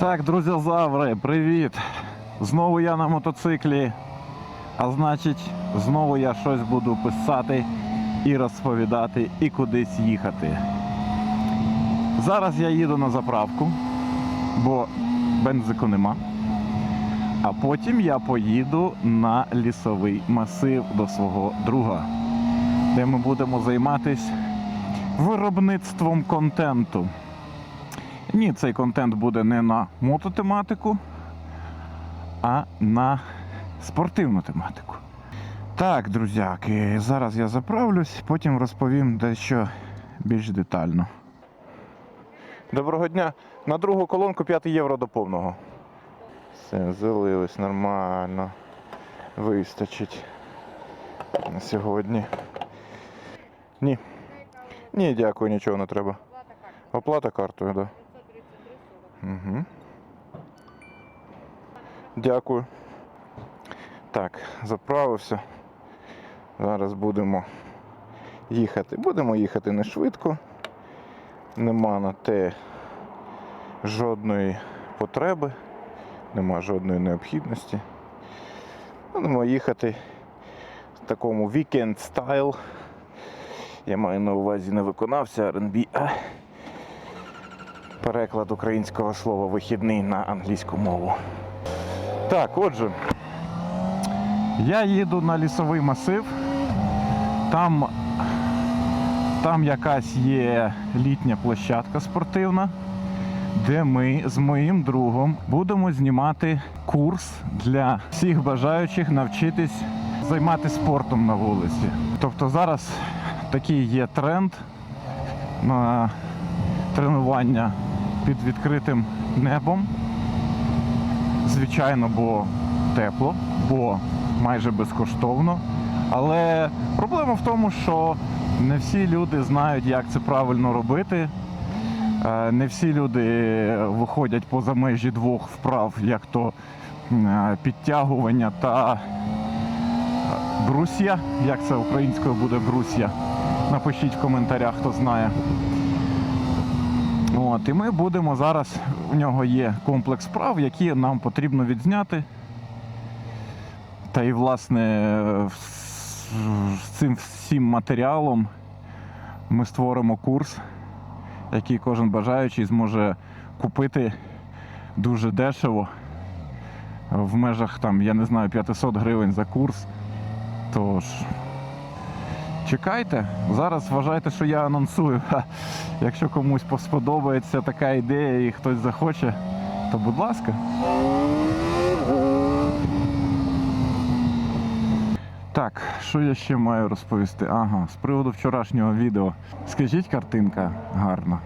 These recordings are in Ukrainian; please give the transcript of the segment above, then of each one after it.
Так, друзі-заври, привіт! Знову я на мотоциклі. А значить, знову я щось буду писати і розповідати, і кудись їхати. Зараз я їду на заправку, бо бензику нема. А потім я поїду на лісовий масив до свого друга, де ми будемо займатися виробництвом контенту. Ні, цей контент буде не на мототематику, а на спортивну тематику. Так, друзяки, зараз я заправлюсь, потім розповім дещо більш детально. Доброго дня. На другу колонку 5 євро до повного. Все, залилось нормально. Вистачить на сьогодні. Ні. Ні, дякую, нічого не треба. Оплата картою, так. Да. Угу. Дякую. Так, заправився. Зараз будемо їхати. Будемо їхати не швидко. Нема на те жодної потреби, нема жодної необхідності. Будемо їхати в такому weekend стайл. Я маю на увазі не виконавця R&B, переклад українського слова вихідний на англійську мову. Так, отже, я їду на лісовий масив. Там, там якась є літня площадка спортивна, де ми з моїм другом будемо знімати курс для всіх бажаючих навчитись займатися спортом на вулиці. Тобто зараз такий є тренд на тренування під відкритим небом. Звичайно, бо тепло, бо майже безкоштовно. Але проблема в тому, що не всі люди знають, як це правильно робити. Е, Не всі люди виходять поза межі двох вправ, як то е, підтягування та е, брусья. Як це українською буде брусья? Напишіть в коментарях, хто знає. От, і ми будемо зараз, у нього є комплекс справ, які нам потрібно відзняти. Та і, власне, з цим всім матеріалом ми створимо курс, який кожен бажаючий зможе купити дуже дешево. В межах там, я не знаю, 500 гривень за курс. Тож, чекайте. Зараз вважайте, що я анонсую. Ха. Якщо комусь сподобається така ідея і хтось захоче, то будь ласка. Так, що я ще маю розповісти? Ага, з приводу вчорашнього відео. Скажіть, картинка гарна.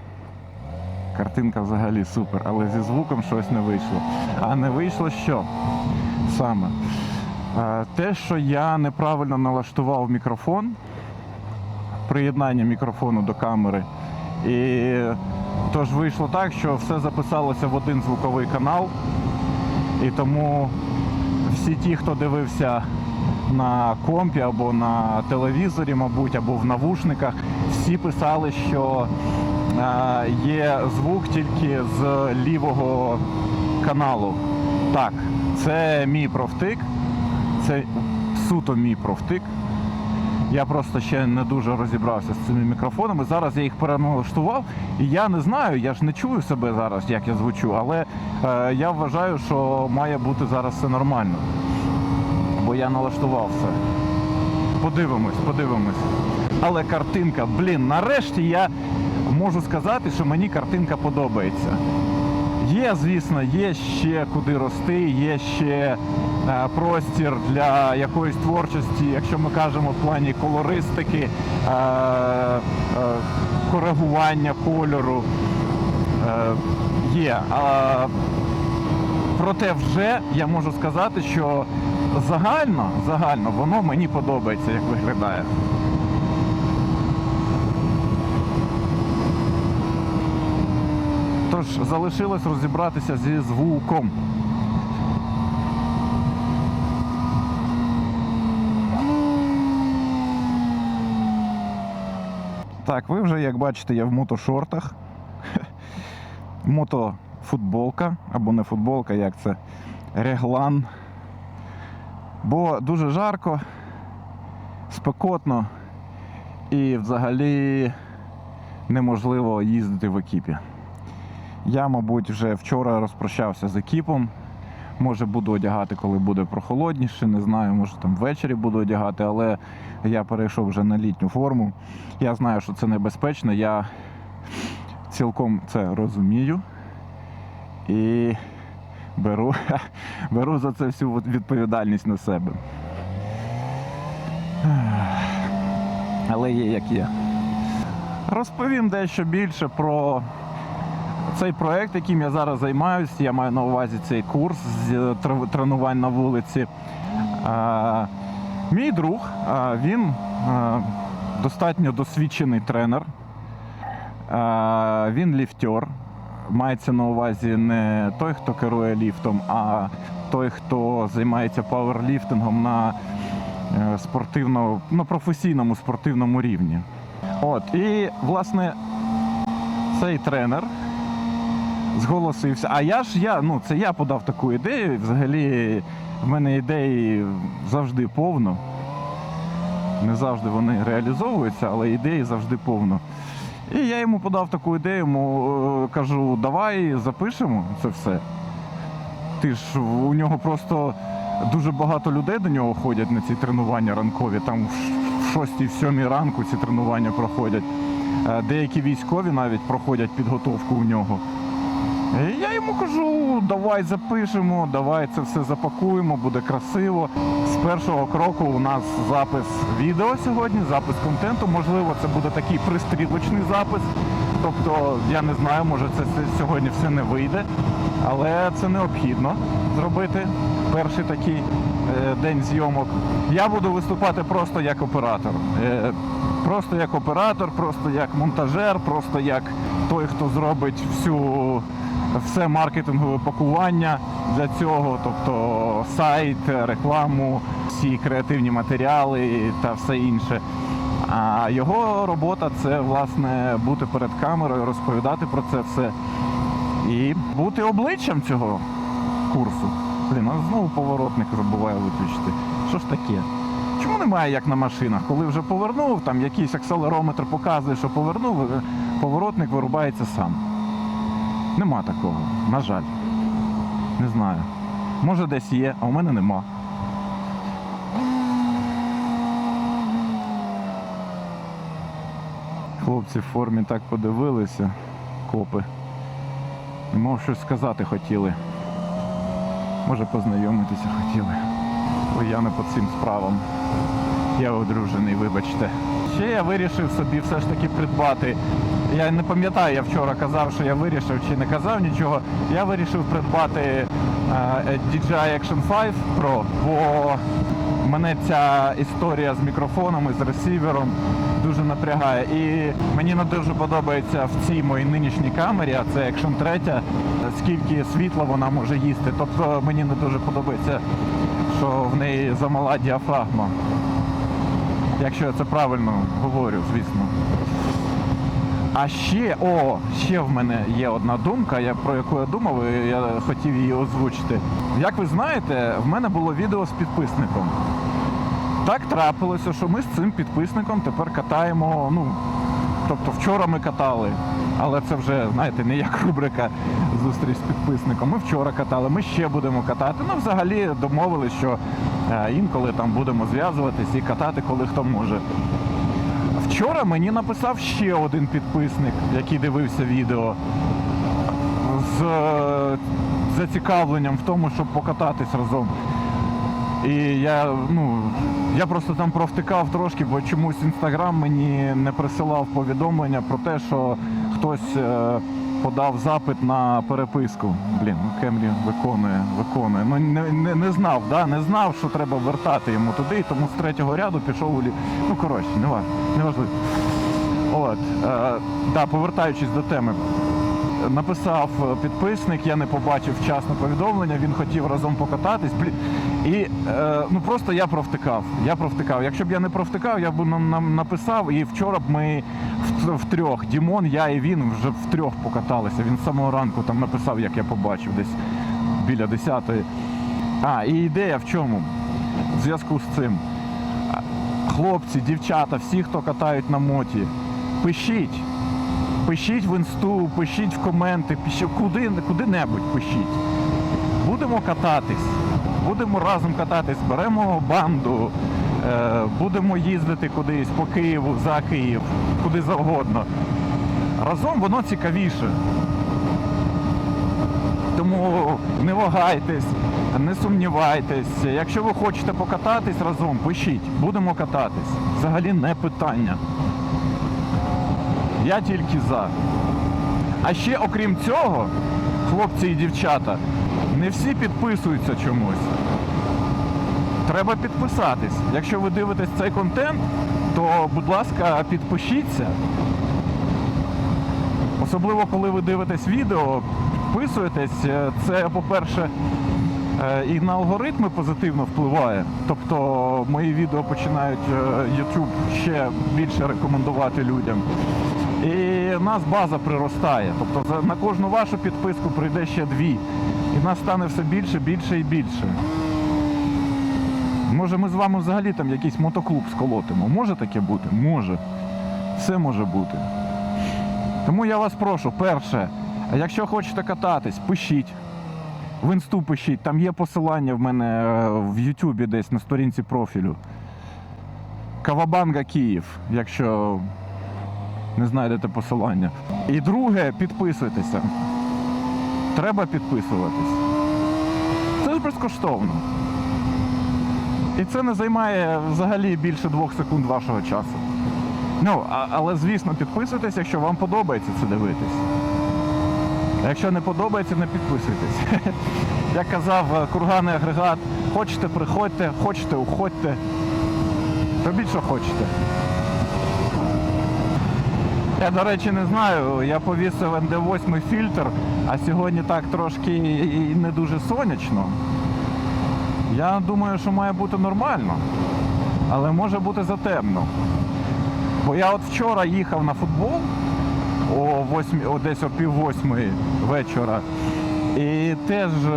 Картинка взагалі супер, але зі звуком щось не вийшло. А не вийшло що? Саме. Е, Те, що я неправильно налаштував мікрофон, приєднання мікрофону до камери. І тож вийшло так, що все записалося в один звуковий канал. І тому всі ті, хто дивився на компі або на телевізорі, мабуть, або в навушниках, всі писали, що е, є звук тільки з лівого каналу. Так, це мій профтик, це суто мій профтик. Я просто ще не дуже розібрався з цими мікрофонами. Зараз я їх переналаштував, і я не знаю, я ж не чую себе зараз, як я звучу, але е, я вважаю, що має бути зараз все нормально. Бо я налаштував все. Подивимось, подивимось. Але картинка, блін, нарешті я можу сказати, що мені картинка подобається. Є, звісно, є ще куди рости, є ще е, простір для якоїсь творчості, якщо ми кажемо в плані колористики, е, е, коригування кольору. Є. Проте вже я можу сказати, що загально, загально воно мені подобається, як виглядає. Тож залишилось розібратися зі звуком. Так, ви вже, як бачите, я в мотошортах. Мото футболка, або не футболка, як це, реглан. Бо дуже жарко, спекотно і взагалі неможливо їздити в екіпі. Я, мабуть, вже вчора розпрощався з екіпом. Може, буду одягати, коли буде прохолодніше, не знаю, може там ввечері буду одягати, але я перейшов вже на літню форму. Я знаю, що це небезпечно, я цілком це розумію і беру, беру за це всю відповідальність на себе. Але є як є. Розповім дещо більше про цей проект, яким я зараз займаюся. Я маю на увазі цей курс з тренувань на вулиці. Мій друг, він достатньо досвідчений тренер. Він ліфтер. Мається на увазі не той, хто керує ліфтом, а той, хто займається пауерліфтингом на е, спортивно, на професійному спортивному рівні. От, і власне цей тренер зголосився. А я ж я, ну це я подав таку ідею. Взагалі в мене ідеї завжди повно. Не завжди вони реалізовуються, але ідеї завжди повно. І я йому подав таку ідею, йому е, кажу, давай запишемо це все. Ти ж у нього просто дуже багато людей до нього ходять на ці тренування ранкові. Там в 6-7 ранку ці тренування проходять. Е, Деякі військові навіть проходять підготовку у нього. І я йому кажу, давай запишемо, давай це все запакуємо, буде красиво. З першого кроку у нас запис відео сьогодні, запис контенту. Можливо, це буде такий пристрілочний запис. Тобто, я не знаю, може це сьогодні все не вийде, але це необхідно зробити. Перший такий е, день зйомок. Я буду виступати просто як оператор. Е, просто як оператор, просто як монтажер, просто як той, хто зробить всю все маркетингове пакування для цього, тобто сайт, рекламу, всі креативні матеріали та все інше. А його робота це власне бути перед камерою, розповідати про це все і бути обличчям цього курсу. Блін, а знову поворотник забуваю виключити. Що ж таке? Чому немає як на машинах? Коли вже повернув, там якийсь акселерометр показує, що повернув, поворотник вирубається сам. Нема такого, на жаль. Не знаю. Може десь є, а у мене нема. Хлопці в формі так подивилися, копи. Мов щось сказати хотіли. Може познайомитися хотіли. Ой, я не по цим справам. Я одружений, вибачте. Ще я вирішив собі все ж таки придбати. Я не пам'ятаю, я вчора казав, що я вирішив чи не казав нічого. Я вирішив придбати е, DJI Action 5 Pro, бо мене ця історія з мікрофоном і з ресівером дуже напрягає. І мені не дуже подобається в цій моїй нинішній камері, а це Action 3, скільки світла вона може їсти. Тобто мені не дуже подобається, що в неї замала діафрагма. Якщо я це правильно говорю, звісно. А ще, о, ще в мене є одна думка, я, про яку я думав, і я хотів її озвучити. Як ви знаєте, в мене було відео з підписником. Так трапилося, що ми з цим підписником тепер катаємо. Ну, тобто вчора ми катали, але це вже, знаєте, не як рубрика зустріч з підписником. Ми вчора катали, ми ще будемо катати. Ну, взагалі домовились, що е, інколи там будемо зв'язуватись і катати, коли хто може. Вчора мені написав ще один підписник, який дивився відео з е, зацікавленням в тому, щоб покататись разом. І я, ну, я просто там провтикав трошки, бо чомусь інстаграм мені не присилав повідомлення про те, що хтось е, подав запит на переписку. Блін, ну Кемрі виконує, виконує. Ну не, не, не знав, да? не знав, що треба вертати йому туди, тому з третього ряду пішов у лі. Ну коротше, не важливо. Не важливо. От, е, да, повертаючись до теми. Написав е, підписник, я не побачив вчасно повідомлення, він хотів разом покататись. Блін, І е, ну просто я провтикав. Я провтикав. Якщо б я не провтикав, я б нам, написав. І вчора б ми в, трьох, Дімон, я і він вже в трьох покаталися. Він з самого ранку там написав, як я побачив, десь біля десятої. А, і ідея в чому? В зв'язку з цим. Хлопці, дівчата, всі, хто катають на моті, пишіть. Пишіть в інсту, пишіть в коменти, пишіть куди, куди-небудь пишіть. Будемо кататись, будемо разом кататись, беремо банду, е, будемо їздити кудись по Києву, за Київ, куди завгодно. Разом воно цікавіше. Тому не вагайтесь, не сумнівайтесь. Якщо ви хочете покататись разом, пишіть, будемо кататись. Взагалі не питання. Я тільки за. А ще окрім цього, хлопці і дівчата, не всі підписуються чомусь. Треба підписатись. Якщо ви дивитесь цей контент, то, будь ласка, підпишіться. Особливо, коли ви дивитесь відео, підписуєтесь, е, це, по-перше, е, і на алгоритми позитивно впливає. Тобто мої відео починають е, YouTube ще більше рекомендувати людям. І нас база приростає. Тобто на кожну вашу підписку прийде ще дві. І нас стане все більше, більше і більше. Може ми з вами взагалі там якийсь мотоклуб сколотимо? Може таке бути? Може. Все може бути. Тому я вас прошу, перше, якщо хочете кататись, пишіть. В інсту пишіть, там є посилання в мене е, в Ютубі десь на сторінці профілю. Кавабанга Київ, якщо не знайдете посилання. І друге, підписуйтеся. Треба підписуватись. Це ж безкоштовно. І це не займає взагалі більше двох секунд вашого часу. Ну, а, але звісно, підписуйтесь, якщо вам подобається це дивитись. А якщо не подобається, не підписуйтесь. Як казав е, курганний агрегат, хочете приходьте, хочете уходьте. Робіть, що хочете. Я, до речі, не знаю. Я повісив НД8 фільтр, а сьогодні так трошки і не дуже сонячно. Я думаю, що має бути нормально, але може бути затемно. Бо я от вчора їхав на футбол о 8, о десь о пів восьмої вечора. І теж е,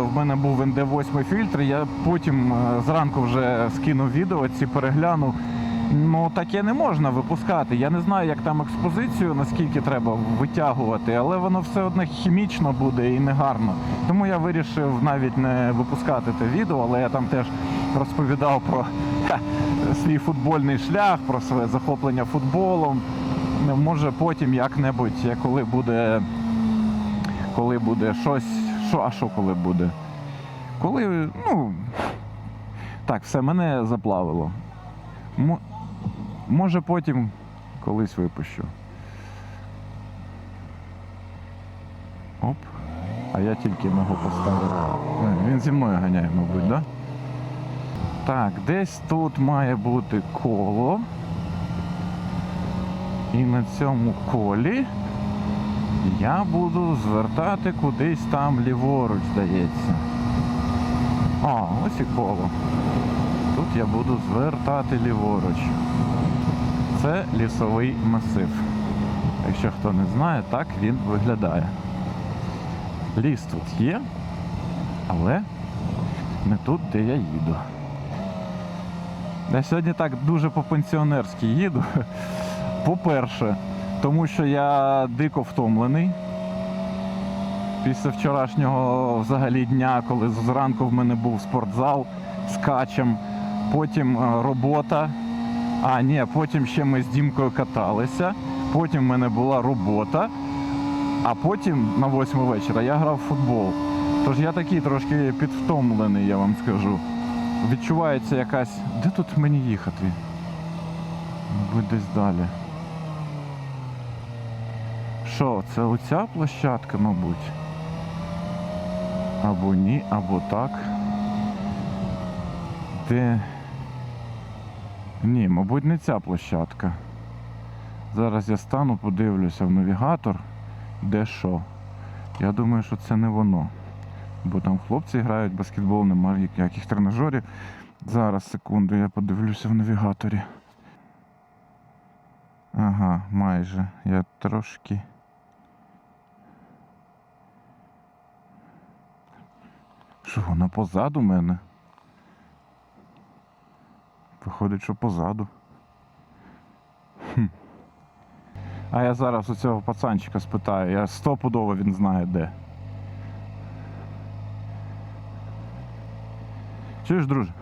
в мене був НД8 фільтр. Я потім е, зранку вже скинув відео, ці переглянув. Ну таке не можна випускати. Я не знаю, як там експозицію, наскільки треба витягувати, але воно все одно хімічно буде і негарно. Тому я вирішив навіть не випускати те відео, але я там теж розповідав про ха, свій футбольний шлях, про своє захоплення футболом. Може потім як-небудь, коли буде, коли буде щось, що, а що коли буде? Коли, ну, так, все, мене заплавило. Мо- Може потім колись випущу. Оп. А я тільки ногу поставив. Е, Він зі мною ганяє, мабуть, да? Так, десь тут має бути коло. І на цьому колі я буду звертати кудись там ліворуч, здається. А, ось і коло. Тут я буду звертати ліворуч. Це лісовий масив. Якщо хто не знає, так він виглядає. Ліс тут є, але не тут, де я їду. Я сьогодні так дуже по-пенсіонерськи їду. По-перше, тому що я дико втомлений. Після вчорашнього взагалі дня, коли зранку в мене був спортзал з качем, потім е, робота. А, ні, потім ще ми з Дімкою каталися, потім в мене була робота, а потім на 8 вечора я грав в футбол. Тож я такий трошки підвтомлений, я вам скажу. Відчувається якась. Де тут мені їхати? Мабуть, десь далі. Що, це оця площадка, мабуть? Або ні, або так. Де. Ні, мабуть, не ця площадка. Зараз я стану, подивлюся в навігатор, де що. Я думаю, що це не воно. Бо там хлопці грають, баскетбол, немає ніяких тренажерів. Зараз, секунду, я подивлюся в навігаторі. Ага, майже. Я трошки. Що, вона позаду мене? Виходить, що позаду. Хм. А я зараз у цього пацанчика спитаю, я стопудово він знає де. Чуєш, друже?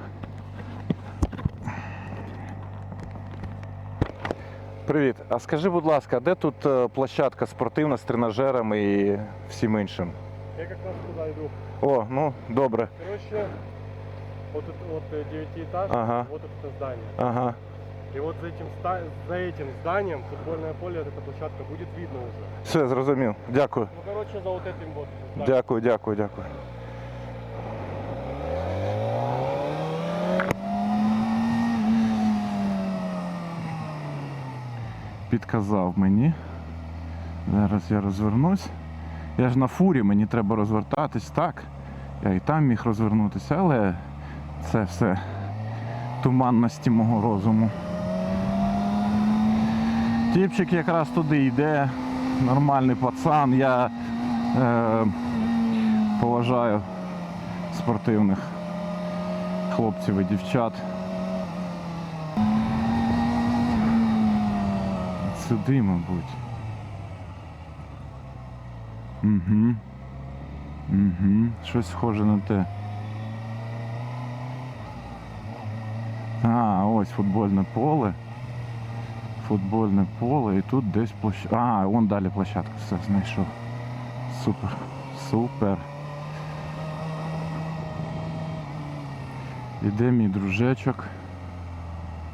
Привіт. А скажи, будь ласка, де тут е, площадка спортивна з тренажерами і всім іншим? Я как раз туда иду. О, ну добре. Короче, вот тут вот э, девятиэтажка, Ага. вот это здание. Ага. И вот за этим, ста- за этим зданием футбольное поле, вот эта площадка будет видно уже. Все, зрозумів. Дякую. Ну, короче, за вот этим вот зданием. Дякую, дякую, дякую. Підказав мені. Зараз я розвернусь. Я ж на фурі, мені треба розвертатись так. Я і там міг розвернутися, але це все туманності мого розуму. Тіпчик якраз туди йде, нормальний пацан. Я е, поважаю спортивних хлопців і дівчат. Сюди, мабуть. Угу. Угу. Щось схоже на те. А, ось футбольне поле. Футбольне поле і тут десь площадка. А, вон далі площадка, все знайшов. Супер. Супер. Іде мій дружечок.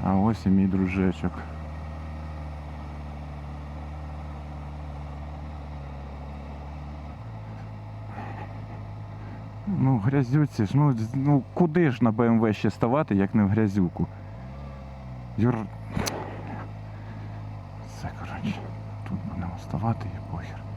А ось і мій дружечок. Ну, грязюці ж, ну, ну куди ж на БМВ ще ставати, як не в грязюку? Юр. Все, коротше, тут будемо ставати і похер.